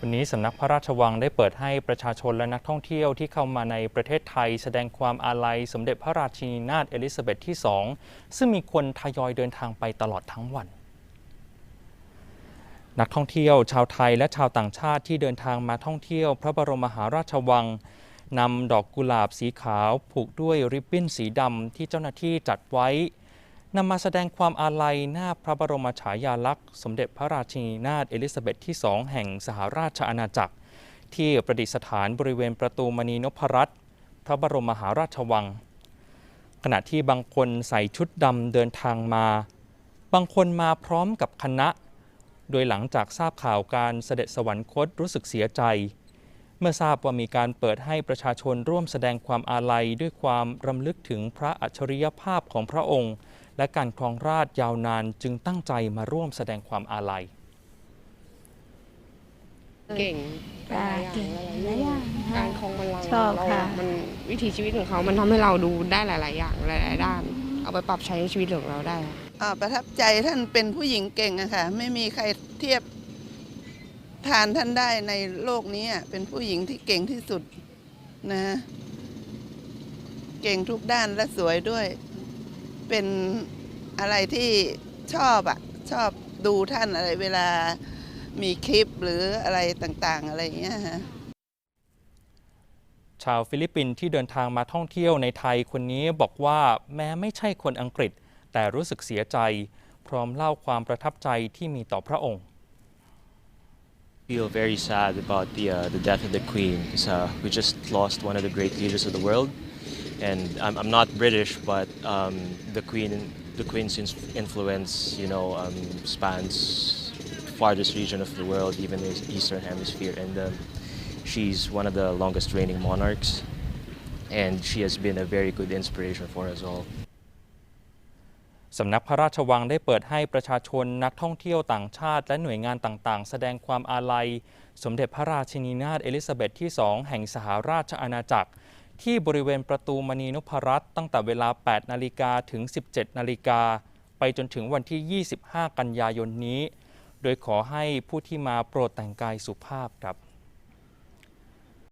วันนี้สำนักพระราชวังได้เปิดให้ประชาชนและนักท่องเที่ยวที่เข้ามาในประเทศไทย แสดงความอาลัยสมเด็จพระราชินีนาถเอลิซาเบธที่ 2 ซึ่งมีคนทยอยเดินทางไปตลอดทั้งวัน นักท่องเที่ยวชาวไทยและชาวต่างชาติที่เดินทางมาท่องเที่ยว พระบรมมหาราชวังนำดอกกุหลาบสีขาว ผูกด้วยริบบิ้นสีดำที่เจ้าหน้าที่จัดไว้ นำมาแสดงความอาลัยหน้าพระบรมฉายาลักษณ์ สมเด็จพระราชินีนาถเอลิซาเบธที่ 2 แห่งสหราชอาณาจักร ที่ประดิษฐานบริเวณประตูมณีนพรัตน์พระบรมมหาราชวัง ขณะที่บางคนใส่ชุดดำเดินทางมา บางคนมาพร้อมกับคณะ โดยหลังจากทราบข่าวการเสด็จสวรรคตรู้สึกเสียใจ เมื่อทราบว่ามีการเปิดให้ประชาชนร่วมแสดงความอาลัยด้วยความรำลึกถึงพระอัจฉริยภาพของพระองค์ และการครองราชยาวนานจึงตั้งใจมาร่วมแสดงความอาลัย เก่งหจ้าลายๆเก่งหลายหลายอย่างๆค่ะการคลองบัลลังก์ชอบเราค่ะ มันวิถีชีวิตของเขา มันทำให้เราดูได้หลาย ๆ อย่างหลาย ๆ ด้าน เอาไปปรับใช้ในชีวิตของเราได้ค่ะอ่าประทับใจท่านเป็นผู้หญิงเก่งอะค่ะ ไม่มีใครเทียบทานท่านได้ในโลกนี้อะเป็นผู้หญิงที่เก่งที่สุดนะฮะเก่งทุกด้านและสวยด้วย เป็นอะไรที่ชอบอะชอบดูท่านอะไรเวลามีคลิปหรืออะไรต่างๆ อะไรอย่างเงี้ยฮะชาวฟิลิปปินส์ที่เดินทางมาท่องเที่ยวในไทยคนนี้บอกว่าแม้ไม่ใช่คนอังกฤษ แต่รู้สึกเสียใจ พร้อมเล่าความประทับใจที่มีต่อพระองค์ feel very sad about the uh, the death of the Queen because uh, we just lost one of the great leaders of the world, and I'm, I'm not British, but um, the Queen the Queen's influence, you know, um, spans farthest region of the world, even the Eastern Hemisphere, and um, she's one of the longest reigning monarchs, and she has been a very good inspiration for us all. สำนักพระราชวังได้เปิดให้ประชาชนนักท่องเที่ยวต่างชาติ และหน่วยงานต่างๆ แสดงความอาลัย สมเด็จพระราชินีนาถเอลิซาเบธที่ 2 แห่งสหราชอาณาจักร ที่บริเวณประตูมณีนุพรัตน์ตั้งแต่เวลา 8 นาฬิกาถึง 17 นาฬิกา ไปจนถึงวันที่ 25 กันยายนนี้ โดยขอให้ผู้ที่มาโปรดแต่งกายสุภาพครับ